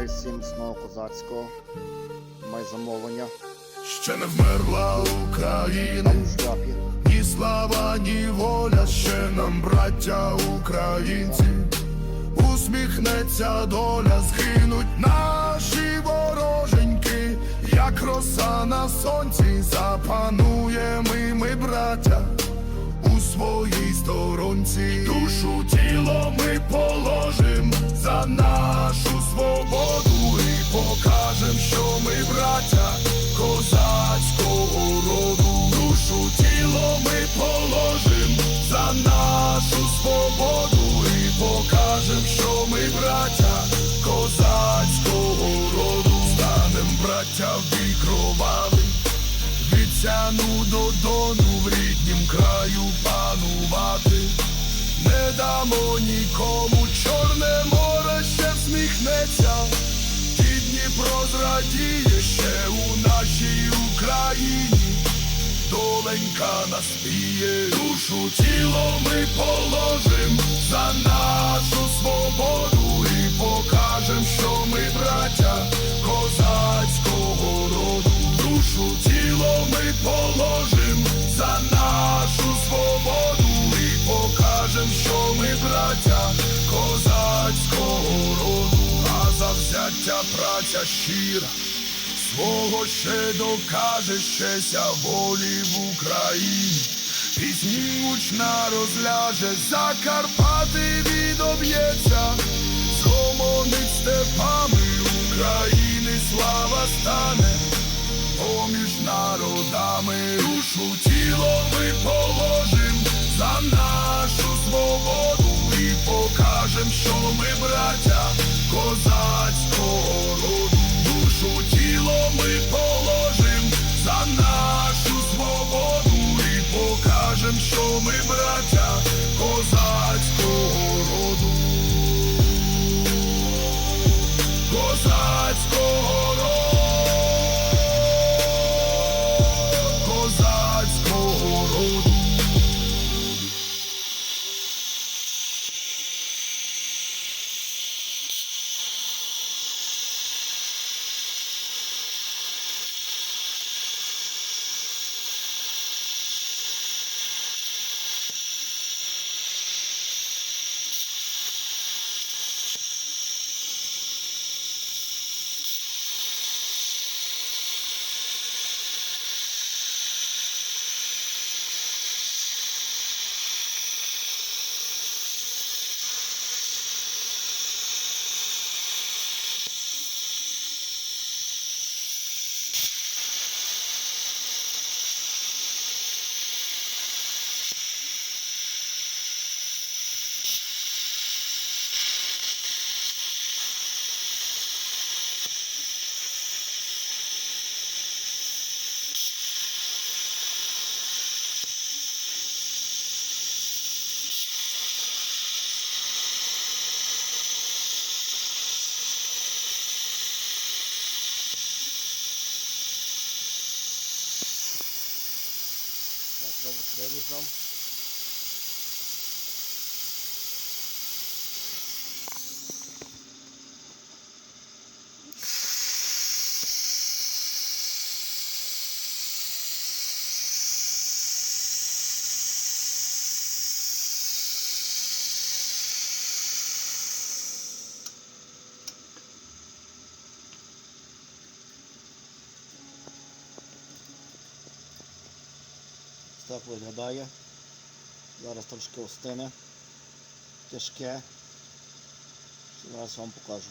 Бажаю всім міцного козацького. Май замовлення. Ще не вмерла Україна, ні слава, ні воля, ще нам, браття українці, усміхнеться доля, згинуть наші вороженьки, як роса на сонці, запануємо і ми, браття, у своїй сторонці. Душу тіло ми положим за нашу свободу покажем, що ми браття козацького роду. Душу тіло ми положим за нашу свободу і покажем, що ми браття козацького роду. Станем браття в бій кровавий від до дону в ріднім краю панувати. Не дамо нікому чорне море ще всміхнеться, зрадіє ще у нашій Україні. Доленька наспіє, душу тіло ми положим за нашу свободу завзяття праця щира. Свого ще докаже щеся волі в Україні. Пісні гучна розляже, Закарпати відоб'ється, згомонить степами України слава стане, поміж народами душу тіло ми положим Vamos, vou tirar. Так виглядає. Зараз трошки остине. Тяжке. Зараз вам покажу.